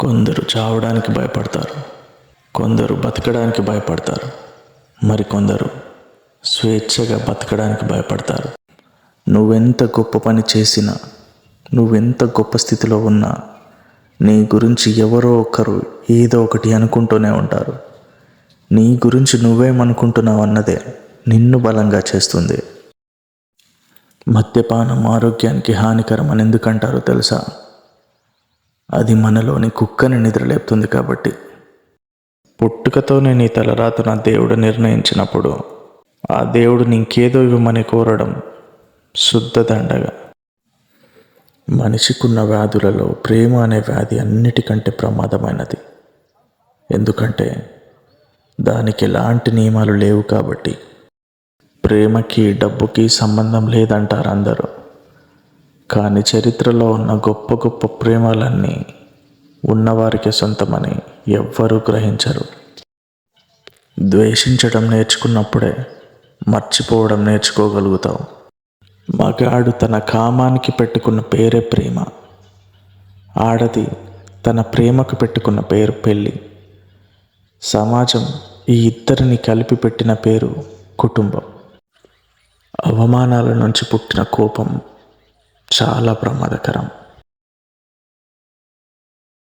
కొందరు చావడానికి భయపడతారు కొందరు బతకడానికి భయపడతారు మరికొందరు స్వేచ్ఛగా బతకడానికి భయపడతారు. నువ్వెంత గొప్ప పని చేసినా నువ్వెంత గొప్ప స్థితిలో ఉన్నా నీ గురించి ఎవరో ఒకరు ఏదో ఒకటి అనుకుంటూనే ఉంటారు. నీ గురించి నువ్వేమనుకుంటున్నావు అన్నదే నిన్ను బలంగా చేస్తుంది. మద్యపానం ఆరోగ్యానికి హానికరం అని ఎందుకంటారో తెలుసా? అది మనలోని కుక్కని నిద్రలేపుతుంది కాబట్టి. పుట్టుకతోనే నీ తలరాత నా దేవుడు నిర్ణయించినప్పుడు ఆ దేవుడు ఇంకేదో ఇవ్వమని కోరడం శుద్ధ దండగా. మనిషికున్న వ్యాధులలో ప్రేమ అనే వ్యాధి అన్నిటికంటే ప్రమాదమైనది. ఎందుకంటే దానికి ఎలాంటి నియమాలు లేవు కాబట్టి ప్రేమకి డబ్బుకి సంబంధం లేదంటారు అందరూ. కానీ చరిత్రలో ఉన్న గొప్ప గొప్ప ప్రేమలన్నీ ఉన్నవారికి సొంతమని ఎవ్వరూ గ్రహించరు. ద్వేషించడం నేర్చుకున్నప్పుడే మర్చిపోవడం నేర్చుకోగలుగుతావు మగాడు తన కామానికి పెట్టుకున్న పేరే ప్రేమ. ఆడది తన ప్రేమకు పెట్టుకున్న పేరు పెళ్ళి. సమాజం ఈ ఇద్దరిని కలిపి పెట్టిన పేరు కుటుంబం. అవమానాల నుంచి పుట్టిన కోపం చాలా ప్రమాదకరం.